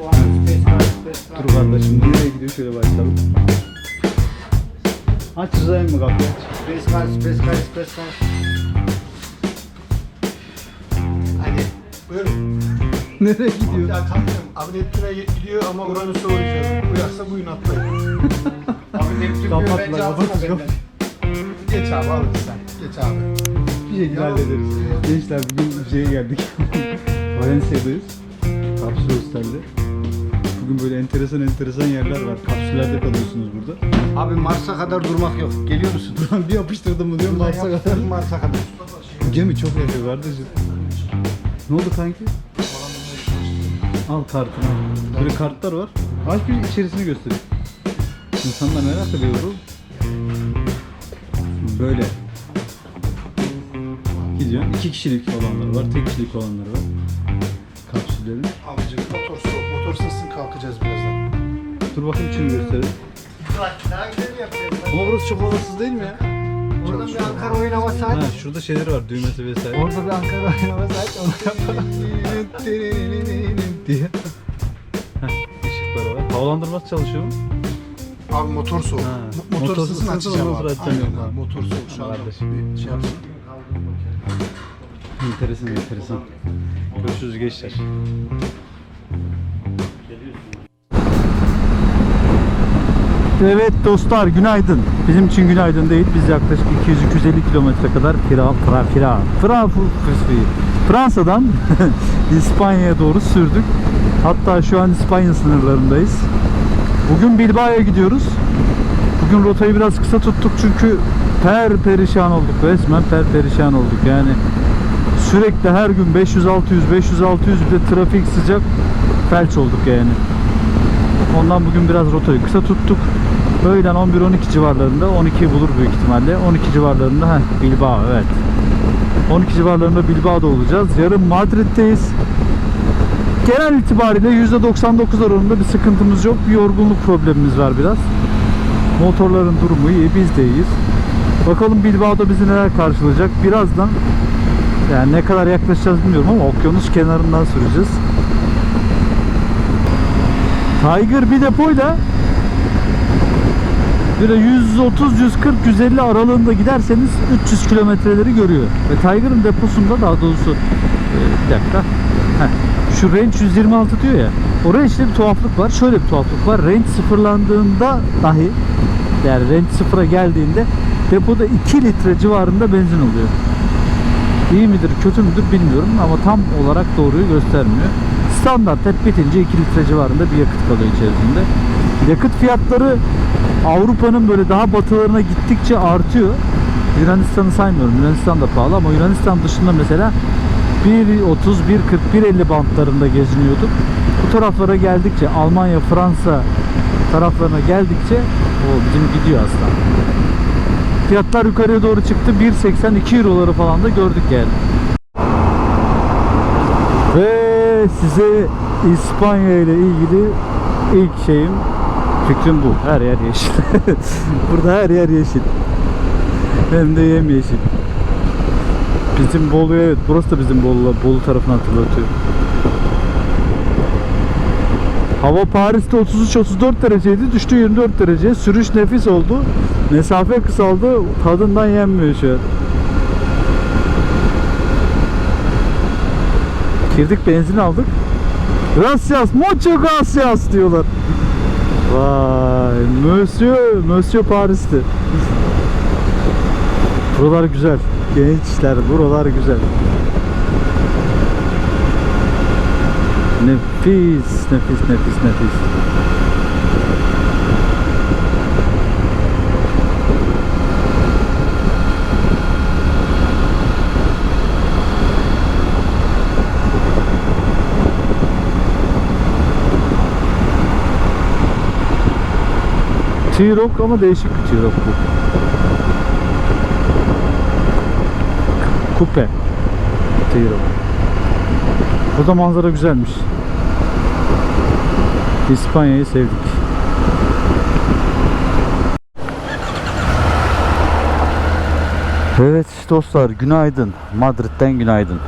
Dur kardeşim nereye gidiyor şöyle başlayalım. Aç Rıza'yı mı kapıyı aç. Space car, space car, space car. Hadi. Buyurun. Nereye gidiyor? Ya kalkıyorum. Abi Neptün'e gidiyor ama Uranüs'e uğrayacağız. Uyarsa buyurun atlayın. abi Neptün diyor bence kapat, benden. Geç abi al sen. Geç abi. Bir şekilde hallederiz. Gençler bugün şeye geldik. Valencia'dayız. Kapsül Hostel'de. Bugün böyle enteresan enteresan yerler var. Kapsüllerde kalıyorsunuz burada. Abi Mars'a kadar durmak yok. Geliyor musun? Bir yapıştırdım mı diyorum Mars'a kadar. Mars'a kadar. Gemi çok yaşıyor kardeşim. Ne oldu kanki? Al kartını. Böyle kartlar var. Aç bir içerisini göstereyim. İnsanlar merak ediyor oğlum. Böyle. Gidiyorsun. İki kişilik olanları var, tek kişilik olanları var. Kapsüllerin. Abicim motor kalkacağız birazdan. Dur bakayım içini gösterelim. Bak daha güzel yapacağız. Ama burası çok havasız değil mi ya? Oradan bir Ankara oyun havası aç. Ha, şurada şeyler var, düğmesi vesaire. Orada bir Ankara oyun havası aç. Onu yapalım. diye. Heh, ışıkları var. Havalandırması çalışıyor mu? Abi motor soğuk. Ha, Mo- motor Motor ısınsın, açacağım abi. Aynen abi. Motor soğuk şu anda. Kardeşim. Bir şey yapsın. Enteresan enteresan. Görüşürüz gençler. Evet dostlar günaydın. Bizim için günaydın değil. Biz yaklaşık 200-250 kilometre kadar Fira, Fra, Fira, Fra, Fransa'dan İspanya'ya doğru sürdük. Hatta şu an İspanya sınırlarındayız. Bugün Bilbao'ya gidiyoruz. Bugün rotayı biraz kısa tuttuk çünkü per perişan olduk. Resmen per perişan olduk. Yani sürekli her gün 500 600 500 600 bir de trafik sıcak felç olduk yani. Ondan bugün biraz rotayı kısa tuttuk. Öğlen 11-12 civarlarında 12 bulur büyük ihtimalle. 12 civarlarında heh, Bilbao evet. 12 civarlarında Bilbao'da olacağız. Yarın Madrid'deyiz. Genel itibariyle %99 oranında bir sıkıntımız yok. Bir yorgunluk problemimiz var biraz. Motorların durumu iyi, biz de iyiyiz. Bakalım Bilbao'da bizi neler karşılayacak. Birazdan yani ne kadar yaklaşacağız bilmiyorum ama okyanus kenarından süreceğiz. Tiger bir depoyla böyle 130, 140, 150 aralığında giderseniz 300 kilometreleri görüyor. Ve Tiger'ın deposunda daha doğrusu e, bir dakika. Heh, şu range 126 diyor ya. O range'de bir tuhaflık var. Şöyle bir tuhaflık var. Range sıfırlandığında dahi yani range sıfıra geldiğinde depoda 2 litre civarında benzin oluyor. İyi midir, kötü müdür bilmiyorum ama tam olarak doğruyu göstermiyor. Standart hep bitince 2 litre civarında bir yakıt kalıyor içerisinde. Yakıt fiyatları Avrupa'nın böyle daha batılarına gittikçe artıyor. Yunanistan'ı saymıyorum. Yunanistan da pahalı ama Yunanistan dışında mesela 1.30, 1.40, 1.50 bantlarında geziniyorduk. Bu taraflara geldikçe Almanya, Fransa taraflarına geldikçe o bizim gidiyor aslında. Fiyatlar yukarıya doğru çıktı. 1.80 2 euroları falan da gördük yani. Ve size İspanya ile ilgili ilk şeyim fikrim bu. Her yer yeşil. Burada her yer yeşil. Hem de yemyeşil. Bizim Bolu evet burası da bizim Bolu, Bolu tarafını hatırlatıyor. Hava Paris'te 33-34 dereceydi. Düştü 24 derece. Sürüş nefis oldu. Mesafe kısaldı. Tadından yenmiyor şu an. Girdik benzin aldık. Gracias, mucho gracias diyorlar. Vay, Monsieur, Monsieur Paris'ti. Buralar güzel. Gençler, buralar güzel. Nefis, nefis, nefis, nefis. T-Rock ama değişik bir T-Rock bu. Kupe. T-Rock. Burada manzara güzelmiş. İspanya'yı sevdik. Evet dostlar günaydın. Madrid'den günaydın.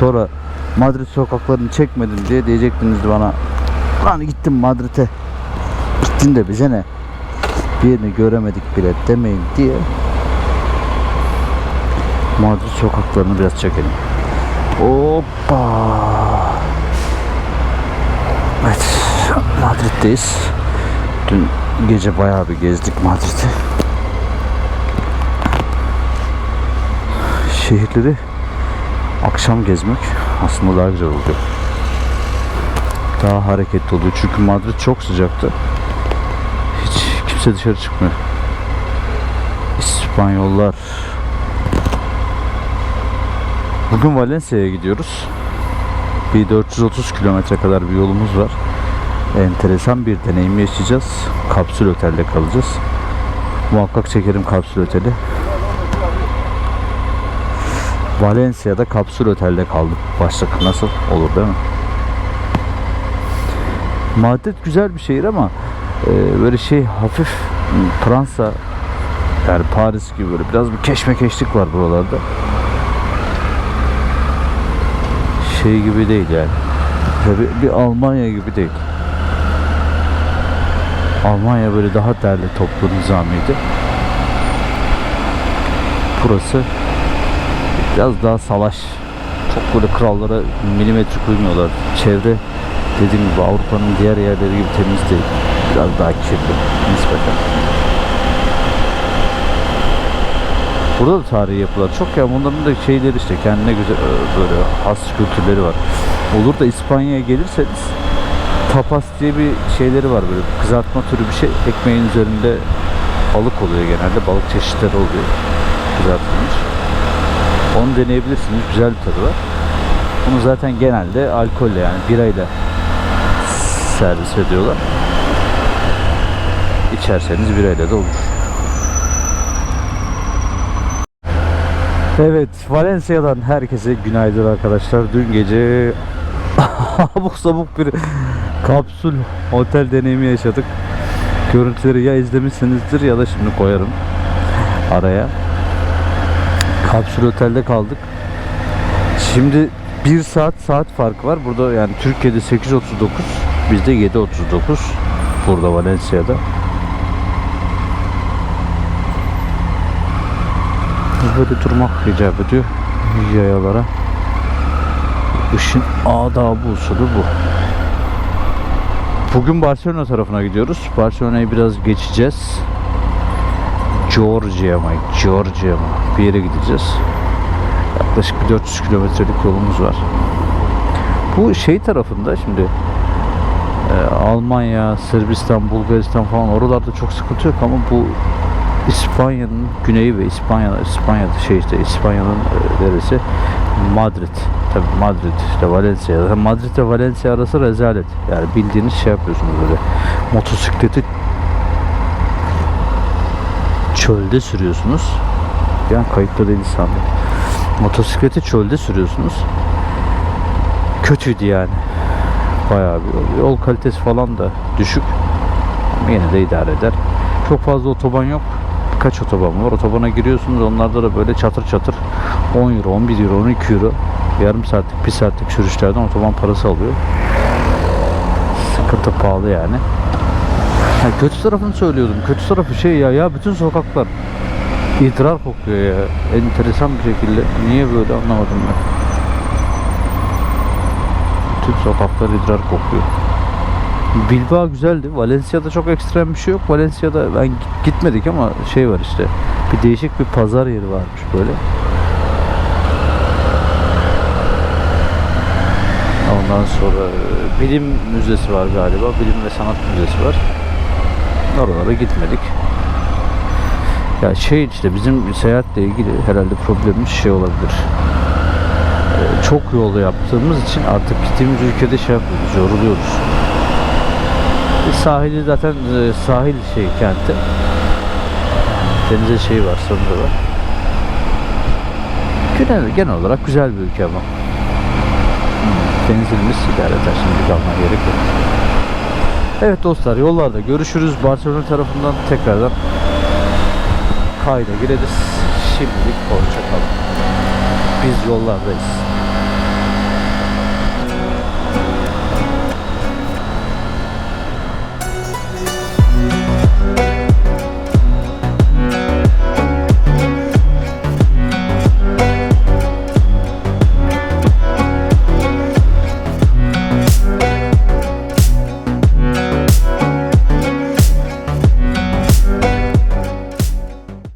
Sonra Madrid sokaklarını çekmedim diye diyecektiniz bana Lan gittim Madrid'e. Gittin de bize ne? Bir yerini göremedik bile demeyin diye. Madrid sokaklarını biraz çekelim. Hoppa. Evet. Madrid'deyiz. Dün gece bayağı bir gezdik Madrid'i. Şehirleri akşam gezmek aslında daha güzel oluyor. Daha hareketli oluyor. Çünkü Madrid çok sıcaktı. Kimse dışarı çıkmıyor. İspanyollar. Bugün Valencia'ya gidiyoruz. Bir 430 kilometre kadar bir yolumuz var. Enteresan bir deneyim yaşayacağız. Kapsül otelde kalacağız. Muhakkak çekerim kapsül oteli. Valencia'da kapsül otelde kaldık. Başlık nasıl olur değil mi? Madrid güzel bir şehir ama e, böyle şey hafif Fransa yani Paris gibi böyle biraz bir keşmekeşlik var buralarda. Şey gibi değil yani. Tabii bir Almanya gibi değil. Almanya böyle daha derli toplu nizamiydi. Burası biraz daha salaş. Çok böyle krallara milimetrik uymuyorlar. Çevre dediğim gibi Avrupa'nın diğer yerleri gibi temiz değil. Biraz daha kirli nispeten. Burada da tarihi yapılar çok ya bunların da şeyleri işte kendine güzel e, böyle has kültürleri var. Olur da İspanya'ya gelirseniz tapas diye bir şeyleri var böyle kızartma türü bir şey ekmeğin üzerinde balık oluyor genelde balık çeşitleri oluyor kızartılmış. Onu deneyebilirsiniz güzel bir tadı var. Bunu zaten genelde alkolle yani birayla servis ediyorlar. İçerseniz birayla da olur. Evet, Valencia'dan herkese günaydın arkadaşlar. Dün gece abuk sabuk bir kapsül otel deneyimi yaşadık. Görüntüleri ya izlemişsinizdir ya da şimdi koyarım araya. Kapsül otelde kaldık. Şimdi 1 saat saat farkı var. Burada yani Türkiye'de 8.39, bizde 7.39. Burada Valencia'da. Böyle durmak icap ediyor yayalara. İşin adabı usulü bu. Bugün Barcelona tarafına gidiyoruz. Barcelona'yı biraz geçeceğiz. Georgia mı? Georgia mı? Bir yere gideceğiz. Yaklaşık bir 400 kilometrelik yolumuz var. Bu şey tarafında şimdi e, Almanya, Sırbistan, Bulgaristan falan oralarda çok sıkıntı yok ama bu İspanya'nın güneyi ve İspanya İspanya'da şey işte İspanya'nın e, neresi? Madrid. Tabii Madrid işte Valencia. Madrid ve Valencia arası rezalet. Yani bildiğiniz şey yapıyorsunuz böyle. Motosikleti çölde sürüyorsunuz. Yani kayıtta değil sandım. Motosikleti çölde sürüyorsunuz. Kötüydü yani. Bayağı bir yol kalitesi falan da düşük. Yine de idare eder. Çok fazla otoban yok. Birkaç otoban var. Otobana giriyorsunuz. Onlarda da böyle çatır çatır 10 euro, 11 euro, 12 euro yarım saatlik, bir saatlik sürüşlerden otoban parası alıyor. Sıkıntı pahalı yani. Ha, kötü tarafını söylüyordum. Kötü tarafı şey ya ya bütün sokaklar idrar kokuyor ya. Enteresan bir şekilde. Niye böyle anlamadım ben. Bütün sokaklar idrar kokuyor. Bilbao güzeldi. Valencia'da çok ekstrem bir şey yok. Valencia'da ben git- gitmedik ama şey var işte. Bir değişik bir pazar yeri varmış böyle. Ondan sonra e, bilim müzesi var galiba. Bilim ve sanat müzesi var. Oralara gitmedik. Ya şey işte bizim seyahatle ilgili herhalde problemimiz şey olabilir. Ee, çok yol yaptığımız için artık gittiğimiz ülkede şey yapıyoruz, yoruluyoruz. Sahili zaten e, sahil şey kenti. Denize şey var, sınırı var. Genel, genel olarak güzel bir ülke ama. Benzilmiş idare eder şimdi kalmaya gerek yok. Evet dostlar yollarda görüşürüz. Barcelona tarafından tekrardan kayda gireriz. Şimdilik hoşça kalın. Biz yollardayız.